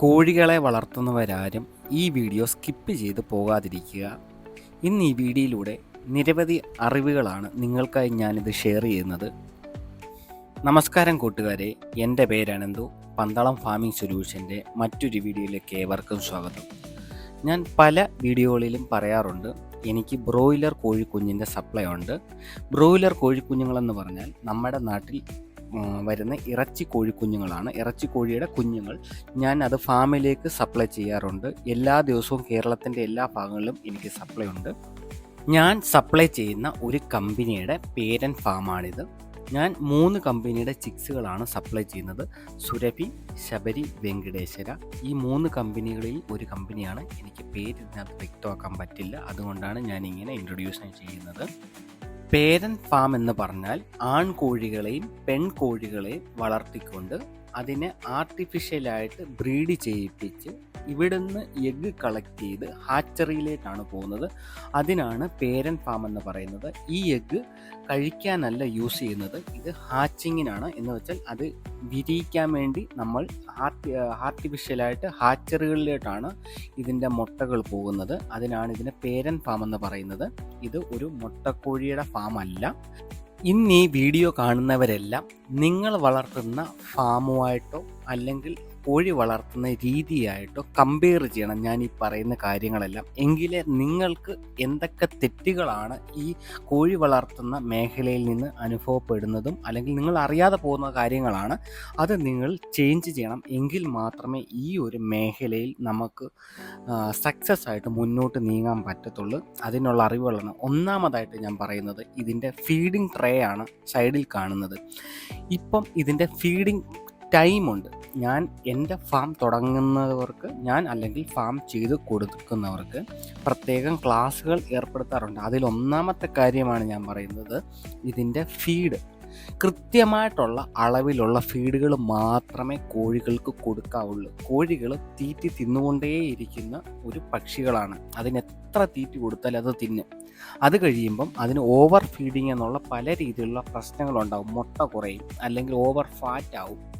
കോഴികളെ വളർത്തുന്നവരാരും ഈ video skip ചെയ്ത് പോകാതിരിക്കുക. ഇന്ന് ഈ വീഡിയോയിലൂടെ നിരവധി അറിവുകളാണ് നിങ്ങൾക്കായി ഞാനിത് ഷെയർ ചെയ്യുന്നത്. നമസ്കാരം കൂട്ടുകാരെ എന്റെ പേരനന്തു പന്തളം ഫാമിംഗ് സൊല്യൂഷന്റെ മറ്റൊരു വീഡിയോയിലേക്ക് ഏവർക്കും സ്വാഗതം. ഞാൻ പല വീഡിയോകളിലും പറയാറുണ്ട് എനിക്ക് ബ്രോയിലർ കോഴിക്കുഞ്ഞിന്റെ സപ്ലൈ ഉണ്ട്. ബ്രോയിലർ കോഴിക്കുഞ്ഞുങ്ങളെന്ന് പറഞ്ഞാൽ നമ്മുടെ നാട്ടിൽ വരുന്ന ഇറച്ചി കോഴിക്കുഞ്ഞുങ്ങളാണ് ഇറച്ചി കോഴിയുടെ കുഞ്ഞുങ്ങൾ ഞാൻ അത് ഫാമിലേക്ക് സപ്ലൈ ചെയ്യാറുണ്ട്. എല്ലാ ദിവസവും കേരളത്തിന്റെ എല്ലാ ഭാഗങ്ങളിലും എനിക്ക് സപ്ലൈ ഉണ്ട്. ഞാൻ സപ്ലൈ ചെയ്യുന്ന ഒരു കമ്പനിയുടെ പേരൻ ഫാമാണിത്. ഞാൻ മൂന്ന് കമ്പനിയുടെ ചിക്സുകളാണ് സപ്ലൈ ചെയ്യുന്നത്. സുരഭി ശബരി വെങ്കടേശ്വര. ഈ മൂന്ന് കമ്പനികളിൽ ഒരു കമ്പനിയാണ്. എനിക്ക് പേര് ഇതിനകത്ത് വ്യക്തമാക്കാൻ പറ്റില്ല. അതുകൊണ്ടാണ് ഞാൻ ഇങ്ങനെ ഇൻട്രൊഡ്യൂസ് ചെയ്യുന്നത്. പേരൻ ഫാം എന്ന് പറഞ്ഞാൽ ആൺകോഴികളെയും പെൺകോഴികളെയും വളർത്തിക്കൊണ്ട് അതിനെ ആർട്ടിഫിഷ്യലായിട്ട് ബ്രീഡ് ചെയ്യിപ്പിച്ച് ഇവിടുന്ന് എഗ്ഗ് കളക്ട് ചെയ്ത് ഹാച്ചറിയിലേക്കാണ് പോകുന്നത്. അതിനാണ് പേരൻ ഫാം എന്ന് പറയുന്നത്. ഈ എഗ്ഗ് കഴിക്കാനല്ല യൂസ് ചെയ്യുന്നത്. ഇത് ഹാച്ചിങ്ങിനാണ് എന്ന് വെച്ചാൽ അത് വിരിയിക്കാൻ വേണ്ടി നമ്മൾ ആർട്ടി ആർട്ടിഫിഷ്യലായിട്ട് ഹാച്ചറികളിലേക്കാണ് ഇതിന്റെ മുട്ടകൾ പോകുന്നത്. അതിനാണ് ഇതിന് പേരൻ ഫാം എന്ന് പറയുന്നത്. ഇത് ഒരു മുട്ടക്കോഴിയുടെ ഫാം അല്ല. ഇന്ന് വീഡിയോ കാണുന്നവരെല്ലാം നിങ്ങൾ വളർത്തുന്ന ഫാമുമായിട്ടോ അല്ലെങ്കിൽ കോഴി വളർത്തുന്ന രീതിയായിട്ടോ കമ്പയർ ചെയ്യണം ഞാൻ ഈ പറയുന്ന കാര്യങ്ങളെല്ലാം. എങ്കിലേ നിങ്ങൾക്ക് എന്തൊക്കെ തെറ്റുകളാണ് ഈ കോഴി വളർത്തുന്ന മേഖലയിൽ നിന്ന് അനുഭവപ്പെടുന്നതും അല്ലെങ്കിൽ നിങ്ങൾ അറിയാതെ പോകുന്ന കാര്യങ്ങളാണ് അത് നിങ്ങൾ ചേഞ്ച് ചെയ്യണം. എങ്കിൽ മാത്രമേ ഈ ഒരു മേഖലയിൽ നമുക്ക് സക്സസ് ആയിട്ട് മുന്നോട്ട് നീങ്ങാൻ പറ്റത്തുള്ളൂ. അതിനുള്ള അറിവുകളാണ്. ഒന്നാമതായിട്ട് ഞാൻ പറയുന്നത് ഇതിന്റെ ഫീഡിംഗ് ട്രേ ആണ് സൈഡിൽ കാണുന്നത്. ഇപ്പം ഇതിന്റെ ഫീഡിംഗ് ടൈമുണ്ട്. ഞാൻ എന്റെ ഫാം തുടങ്ങുന്നവർക്ക് ഞാൻ അല്ലെങ്കിൽ ഫാം ചെയ്ത് കൊടുക്കുന്നവർക്ക് പ്രത്യേകം ക്ലാസ്സുകൾ ഏർപ്പെടുത്താറുണ്ട്. അതിൽ ഒന്നാമത്തെ കാര്യമാണ് ഞാൻ പറയുന്നത് ഇതിന്റെ ഫീഡ്. കൃത്യമായിട്ടുള്ള അളവിലുള്ള ഫീഡുകൾ മാത്രമേ കോഴികൾക്ക് കൊടുക്കാവുള്ളൂ. കോഴികൾ തീറ്റി തിന്നുകൊണ്ടേയിരിക്കുന്ന ഒരു പക്ഷികളാണ്. അതിന് എത്ര തീറ്റി കൊടുത്താൽ അത് തിന്നും. അത് കഴിയുമ്പം അതിന് ഓവർ ഫീഡിങ് എന്നുള്ള പല രീതിയിലുള്ള പ്രശ്നങ്ങളുണ്ടാവും. മുട്ട കുറയും അല്ലെങ്കിൽ ഓവർ ഫാറ്റ് ആവും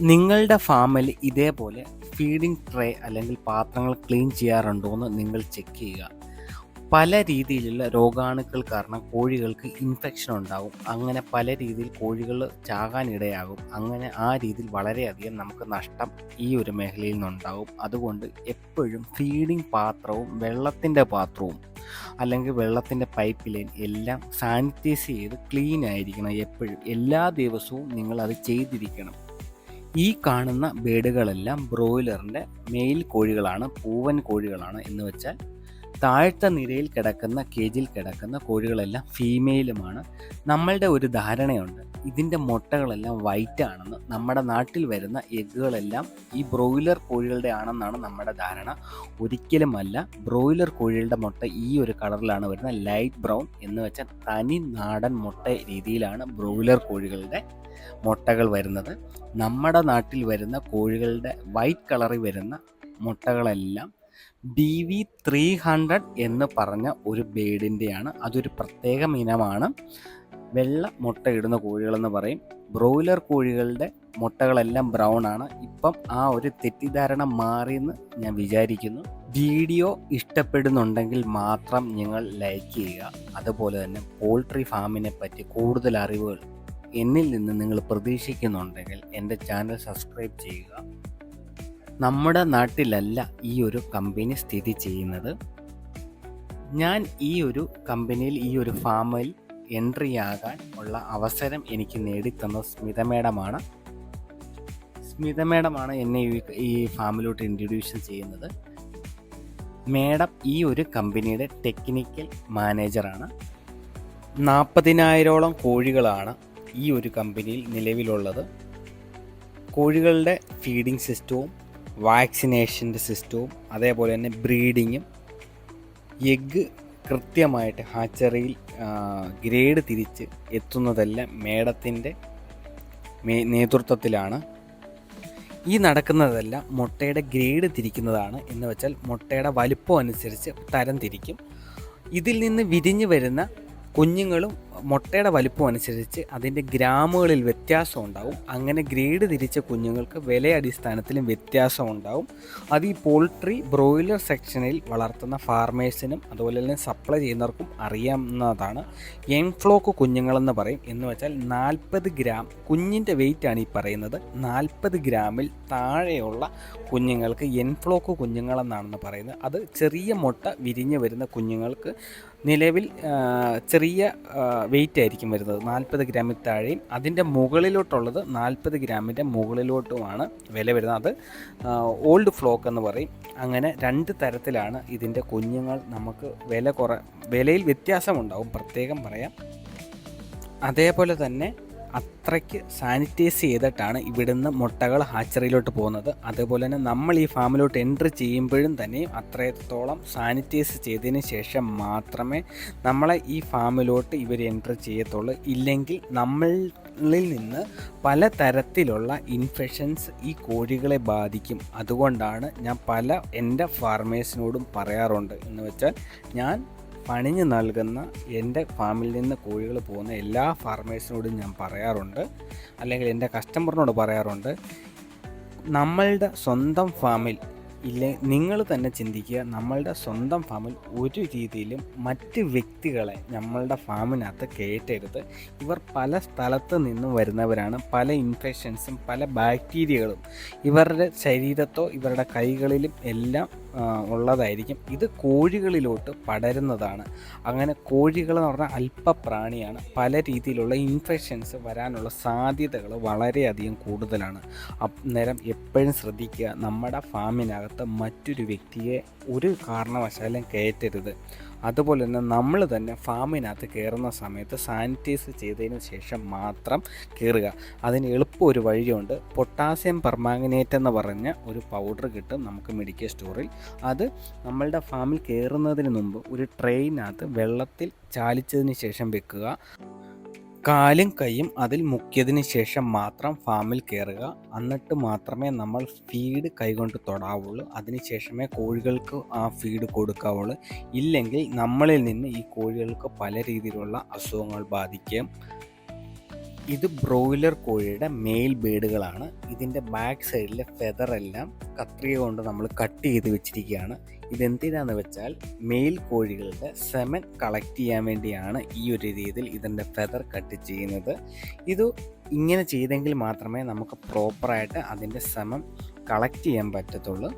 നിങ്ങളുടെ ഫാമിൽ ഇതേപോലെ ഫീഡിംഗ് ട്രേ അല്ലെങ്കിൽ പാത്രങ്ങൾ ക്ലീൻ ചെയ്യാറുണ്ടോ എന്ന് നിങ്ങൾ ചെക്ക് ചെയ്യുക. പല രീതിയിലുള്ള രോഗാണുക്കൾ കാരണം കോഴികൾക്ക് ഇൻഫെക്ഷൻ ഉണ്ടാകും അങ്ങനെ പല രീതിയിൽ കോഴികൾ ചാകാനിടയാകും അങ്ങനെ ആ രീതിയിൽ വളരെയധികം നമുക്ക് നഷ്ടം ഈ ഒരു മേഖലയിൽ നിന്നുണ്ടാകും അതുകൊണ്ട് എപ്പോഴും ഫീഡിംഗ് പാത്രവും വെള്ളത്തിന്റെ പാത്രവും അല്ലെങ്കിൽ വെള്ളത്തിന്റെ പൈപ്പ് ലൈൻ എല്ലാം സാനിറ്റൈസ് ചെയ്ത് ക്ലീൻ ആയിരിക്കണം എപ്പോഴും. എല്ലാ ദിവസവും നിങ്ങൾ അത് ചെയ്തിരിക്കണം. ഈ കാണുന്ന ബേഡുകളെല്ലാം ബ്രോയിലറിന്റെ മെയിൽ കോഴികളാണ് പൂവൻ കോഴികളാണ് എന്ന് വെച്ചാൽ താഴ്ത്ത നിരയിൽ കിടക്കുന്ന കേജിൽ കിടക്കുന്ന കോഴികളെല്ലാം ഫീമെയിലുമാണ്. നമ്മളുടെ ഒരു ധാരണയുണ്ട്. ഇതിന്റെ മുട്ടകളെല്ലാം വൈറ്റ് ആണെന്ന് നമ്മുടെ നാട്ടിൽ വരുന്ന എഗ്ഗുകളെല്ലാം ഈ ബ്രോയിലർ കോഴികളുടെ ആണെന്നാണ് നമ്മുടെ ധാരണ. ഒരിക്കലുമല്ല ബ്രോയിലർ കോഴികളുടെ മുട്ട ഈ ഒരു കളറിലാണ് വരുന്നത്. ലൈറ്റ് ബ്രൗൺ എന്ന് വെച്ചാൽ തനി നാടൻ മുട്ട രീതിയിലാണ് ബ്രോയിലർ കോഴികളുടെ മുട്ടകൾ വരുന്നത്. നമ്മുടെ നാട്ടിൽ വരുന്ന കോഴികളുടെ വൈറ്റ് കളറിൽ വരുന്ന മുട്ടകളെല്ലാം ഡി വി ത്രീ ഹൺഡ്രഡ് എന്ന് പറഞ്ഞ ഒരു ബേഡിന്റെയാണ് അതൊരു പ്രത്യേക ഇനമാണ്. വെള്ള മുട്ട ഇടുന്ന കോഴികളെന്ന് പറയും. ബ്രോയിലർ കോഴികളുടെ മുട്ടകളെല്ലാം ബ്രൗൺ ആണ്. ഇപ്പം ആ ഒരു തെറ്റിദ്ധാരണ മാറിയെന്ന് ഞാൻ വിചാരിക്കുന്നു. വീഡിയോ ഇഷ്ടപ്പെടുന്നുണ്ടെങ്കിൽ മാത്രം നിങ്ങൾ ലൈക്ക് ചെയ്യുക. അതുപോലെ തന്നെ പോൾട്രി ഫാമിനെ പറ്റി കൂടുതൽ അറിവുകൾ എന്നിൽ നിന്ന് നിങ്ങൾ പ്രതീക്ഷിക്കുന്നുണ്ടെങ്കിൽ എന്റെ ചാനൽ സബ്സ്ക്രൈബ് ചെയ്യുക. നമ്മുടെ നാട്ടിലല്ല ഈ ഒരു കമ്പനി സ്ഥിതി ചെയ്യുന്നത്. ഞാൻ ഈ ഒരു കമ്പനിയിൽ ഈ ഒരു ഫാമിൽ എൻട്രി ആകാൻ ഉള്ള അവസരം എനിക്ക് നേടിത്തന്ന സ്മിത മേഡമാണ് സ്മിത മേഡമാണ് എന്നെ ഈ ഈ ഫാമിലോട്ട് ഇൻട്രൊഡ്യൂഷൻ ചെയ്യുന്നത്. മേഡം ഈ ഒരു കമ്പനിയുടെ ടെക്നിക്കൽ മാനേജറാണ് നാൽപ്പതിനായിരോളം കോഴികളാണ് ഈ ഒരു കമ്പനിയിൽ നിലവിലുള്ളത്. കോഴികളുടെ ഫീഡിംഗ് സിസ്റ്റവും വാക്സിനേഷന്റെ സിസ്റ്റവും അതേപോലെ തന്നെ ബ്രീഡിങ്ങും എഗ്ഗ് കൃത്യമായിട്ട് ഹാച്ചറിയിൽ ഗ്രേഡ് തിരിച്ച് എത്തുന്നതെല്ലാം മേഡത്തിന്റെ നേതൃത്വത്തിലാണ്. ഈ നടക്കുന്നതെല്ലാം മുട്ടയുടെ ഗ്രേഡ് തിരിക്കുന്നതാണ് എന്ന് വെച്ചാൽ മുട്ടയുടെ വലിപ്പം അനുസരിച്ച് തരം തിരിക്കും. ഇതിൽ നിന്ന് വിരിഞ്ഞു വരുന്ന കുഞ്ഞുങ്ങളും മുട്ടയുടെ വലിപ്പം അനുസരിച്ച് അതിന്റെ ഗ്രാമുകളിൽ വ്യത്യാസം ഉണ്ടാവും. അങ്ങനെ ഗ്രേഡ് തിരിച്ച കുഞ്ഞുങ്ങൾക്ക് വില അടിസ്ഥാനത്തിലും വ്യത്യാസം ഉണ്ടാവും. അത് ഈ പോൾട്രി ബ്രോയിലർ സെക്ഷനിൽ വളർത്തുന്ന ഫാർമേഴ്സിനും അതുപോലെ തന്നെ സപ്ലൈ ചെയ്യുന്നവർക്കും അറിയാവുന്നതാണ്. എൻഫ്ലോക്ക് കുഞ്ഞുങ്ങളെന്ന് പറയും. എന്ന് വെച്ചാൽ നാൽപ്പത് ഗ്രാം കുഞ്ഞിന്റെ വെയിറ്റാണ് ഈ പറയുന്നത്. നാൽപ്പത് ഗ്രാമിൽ താഴെയുള്ള കുഞ്ഞുങ്ങൾക്ക് എൻഫ്ലോക്ക് കുഞ്ഞുങ്ങളെന്നാണെന്ന് പറയുന്നത്. അത് ചെറിയ മുട്ട വിരിഞ്ഞ് വരുന്ന കുഞ്ഞുങ്ങൾക്ക് നിലവിൽ ചെറിയ വെയിറ്റ് ആയിരിക്കും വരുന്നത്. നാൽപ്പത് ഗ്രാമിൽ താഴെയും അതിന്റെ മുകളിലോട്ടുള്ളത് നാൽപ്പത് ഗ്രാമിന്റെ മുകളിലോട്ടുമാണ് വില വരുന്നത്. അത് ഓൾഡ് ഫ്ലോക്ക് എന്ന് പറയും. അങ്ങനെ രണ്ട് തരത്തിലാണ് ഇതിന്റെ കുഞ്ഞുങ്ങൾ നമുക്ക് വില കുറ വിലയിൽ വ്യത്യാസമുണ്ടാവും. പ്രത്യേകം പറയാം. അതേപോലെ തന്നെ അത്രയ്ക്ക് സാനിറ്റൈസ് ചെയ്തിട്ടാണ് ഇവിടുന്ന് മുട്ടകൾ ഹാച്ചറിയിലോട്ട് പോകുന്നത്. അതുപോലെ തന്നെ നമ്മൾ ഈ ഫാമിലോട്ട് എൻട്രി ചെയ്യുമ്പോഴും തന്നെ അത്രത്തോളം സാനിറ്റൈസ് ചെയ്തതിന് ശേഷം മാത്രമേ നമ്മളെ ഈ ഫാമിലോട്ട് ഇവർ എൻട്രി ചെയ്യത്തുള്ളൂ. ഇല്ലെങ്കിൽ നമ്മളിൽ നിന്ന് പല തരത്തിലുള്ള ഇൻഫെക്ഷൻസ് ഈ കോഴികളെ ബാധിക്കും. അതുകൊണ്ടാണ് ഞാൻ പല എന്റെ ഫാർമേഴ്സിനോടും പറയാറുണ്ട് എന്ന് വെച്ചാൽ ഞാൻ പണിഞ്ഞ് നൽകുന്ന എന്റെ ഫാമിൽ നിന്ന് കോഴികൾ പോകുന്ന എല്ലാ ഫാർമേഴ്സിനോടും ഞാൻ പറയാറുണ്ട്. അല്ലെങ്കിൽ എന്റെ കസ്റ്റമറിനോട് പറയാറുണ്ട്. നമ്മളുടെ സ്വന്തം ഫാമിൽ ഇല്ലേ നിങ്ങൾ തന്നെ ചിന്തിക്കുക. നമ്മളുടെ സ്വന്തം ഫാമിൽ ഒരു രീതിയിലും മറ്റ് വ്യക്തികളെ നമ്മളുടെ ഫാമിനകത്ത് കയറ്റരുത്. ഇവർ പല സ്ഥലത്ത് നിന്നും വരുന്നവരാണ്. പല ഇൻഫെക്ഷൻസും പല ബാക്ടീരിയകളും ഇവരുടെ ശരീരത്തോ ഇവരുടെ കൈകളിലും എല്ലാം ഉള്ളതായിരിക്കും. ഇത് കോഴികളിലോട്ട് പടരുന്നതാണ്. അങ്ങനെ കോഴികൾ എന്ന് പറഞ്ഞാൽ അല്പപ്രാണിയാണ്. പല രീതിയിലുള്ള ഇൻഫെക്ഷൻസ് വരാനുള്ള സാധ്യതകൾ വളരെയധികം കൂടുതലാണ്. അന്നേരം എപ്പോഴും ശ്രദ്ധിക്കുക. നമ്മുടെ ഫാമിനകത്ത് മറ്റൊരു വ്യക്തിയെ ഒരു കാരണവശാലും കയറ്റരുത്. അതുപോലെ തന്നെ നമ്മൾ തന്നെ ഫാമിനകത്ത് കയറുന്ന സമയത്ത് സാനിറ്റൈസ് ചെയ്തതിന് ശേഷം മാത്രം കയറുക. അതിന് എളുപ്പം ഒരു വഴിയുണ്ട്. പൊട്ടാസ്യം പെർമാംഗനേറ്റ് എന്ന് പറഞ്ഞ ഒരു പൗഡർ കിട്ടും നമുക്ക് മെഡിക്കൽ സ്റ്റോറിൽ. അത് നമ്മളുടെ ഫാമിൽ കയറുന്നതിന് മുമ്പ് ഒരു ട്രെയിനകത്ത് വെള്ളത്തിൽ ചാലിച്ചതിന് ശേഷം വെക്കുക. കാലും കൈയും അതിൽ മുക്കിയതിന് ശേഷം മാത്രം ഫാമിൽ കയറുക എന്നിട്ട് മാത്രമേ നമ്മൾ ഫീഡ് കൈകൊണ്ട് തൊടാവുള്ളൂ. അതിനുശേഷമേ കോഴികൾക്ക് ആ ഫീഡ് കൊടുക്കാവുള്ളൂ. ഇല്ലെങ്കിൽ നമ്മളിൽ നിന്ന് ഈ കോഴികൾക്ക് പല രീതിയിലുള്ള അസുഖങ്ങൾ ബാധിക്കും ഇത് ബ്രോയിലർ കോഴിയുടെ മെയിൽ ബേഡുകളാണ്. ഇതിന്റെ ബാക്ക് സൈഡിലെ ഫെതറെല്ലാം കത്രിക കൊണ്ട് നമ്മൾ കട്ട് ചെയ്ത് വെച്ചിരിക്കുകയാണ്. ഇതെന്തിനാന്ന് വെച്ചാൽ മെയിൽ കോഴികളുടെ സെമൻ കളക്ട് ചെയ്യാൻ വേണ്ടിയാണ് ഈ ഒരു രീതിയിൽ ഇതിന്റെ ഫെദർ കട്ട് ചെയ്യുന്നത്. ഇത് ഇങ്ങനെ ചെയ്തെങ്കിൽ മാത്രമേ നമുക്ക് പ്രോപ്പറായിട്ട് അതിന്റെ സെമം കളക്ട് ചെയ്യാൻ പറ്റത്തുള്ളൂ.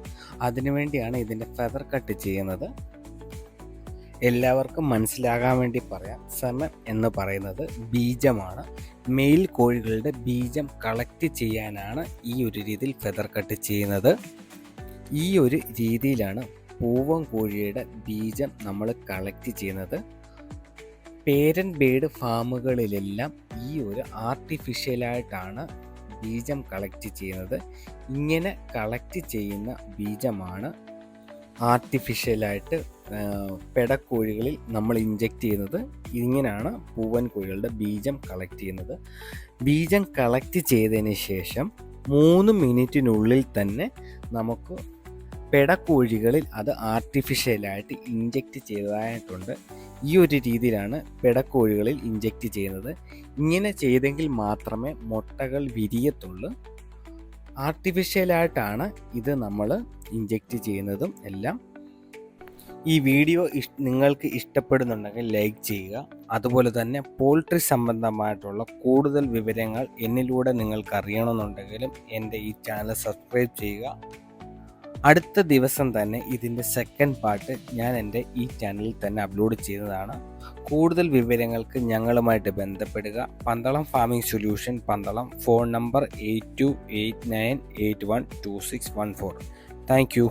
അതിനുവേണ്ടിയാണ് ഇതിന്റെ ഫെദർ കട്ട് ചെയ്യുന്നത്. എല്ലാവർക്കും മനസ്സിലാകാൻ വേണ്ടി പറയാം. സെമൻ എന്ന് പറയുന്നത് ബീജമാണ്. മെയിൽ കോഴികളുടെ ബീജം കളക്ട് ചെയ്യാനാണ് ഈ ഒരു രീതിയിൽ ഫെദർ കട്ട് ചെയ്യുന്നത്. ഈ ഒരു രീതിയിലാണ് പൂവൻ കോഴിയുടെ ബീജം നമ്മൾ കളക്ട് ചെയ്യുന്നത്. പേരൻ ബേഡ് ഫാമുകളിലെല്ലാം ഈ ഒരു ആർട്ടിഫിഷ്യലായിട്ടാണ് ബീജം കളക്ട് ചെയ്യുന്നത്. ഇങ്ങനെ കളക്ട് ചെയ്യുന്ന ബീജമാണ് ആർട്ടിഫിഷ്യലായിട്ട് പെടക്കോഴികളിൽ നമ്മൾ ഇഞ്ചെക്റ്റ് ചെയ്യുന്നത് ഇങ്ങനെയാണ് പൂവൻ കോഴികളുടെ ബീജം കളക്ട് ചെയ്യുന്നത്. ബീജം കളക്ട് ചെയ്തതിന് ശേഷം മൂന്ന് മിനിറ്റിനുള്ളിൽ തന്നെ നമുക്ക് പെടക്കോഴികളിൽ അത് ആർട്ടിഫിഷ്യലായിട്ട് ഇഞ്ചെക്റ്റ് ചെയ്തതായിട്ടുണ്ട്. ഈ ഒരു രീതിയിലാണ് പെടക്കോഴികളിൽ ഇഞ്ചെക്റ്റ് ചെയ്യുന്നത്. ഇങ്ങനെ ചെയ്തെങ്കിൽ മാത്രമേ മുട്ടകൾ വിരിയത്തുള്ളൂ. ആർട്ടിഫിഷ്യലായിട്ടാണ് ഇത് നമ്മൾ ഇഞ്ചെക്റ്റ് ചെയ്യുന്നതും എല്ലാം. ഈ വീഡിയോ നിങ്ങൾക്ക് ഇഷ്ടപ്പെടുന്നുണ്ടെങ്കിൽ ലൈക്ക് ചെയ്യുക. അതുപോലെ തന്നെ പോൾട്രി സംബന്ധമായിട്ടുള്ള കൂടുതൽ വിവരങ്ങൾ എന്നിലൂടെ നിങ്ങൾക്ക് അറിയണമെന്നുണ്ടെങ്കിലും എന്റെ ഈ ചാനൽ സബ്സ്ക്രൈബ് ചെയ്യുക. അടുത്ത ദിവസം തന്നെ ഇതിന്റെ സെക്കൻഡ് പാർട്ട് ഞാൻ എന്റെ ഈ ചാനലിൽ തന്നെ അപ്ലോഡ് ചെയ്യുന്നതാണ് കൂടുതൽ വിവരങ്ങൾക്ക് ഞങ്ങളുമായിട്ട് ബന്ധപ്പെടുക. Pandalam farming solution Pandalam phone number eight two eight nine eight one two six one four thank you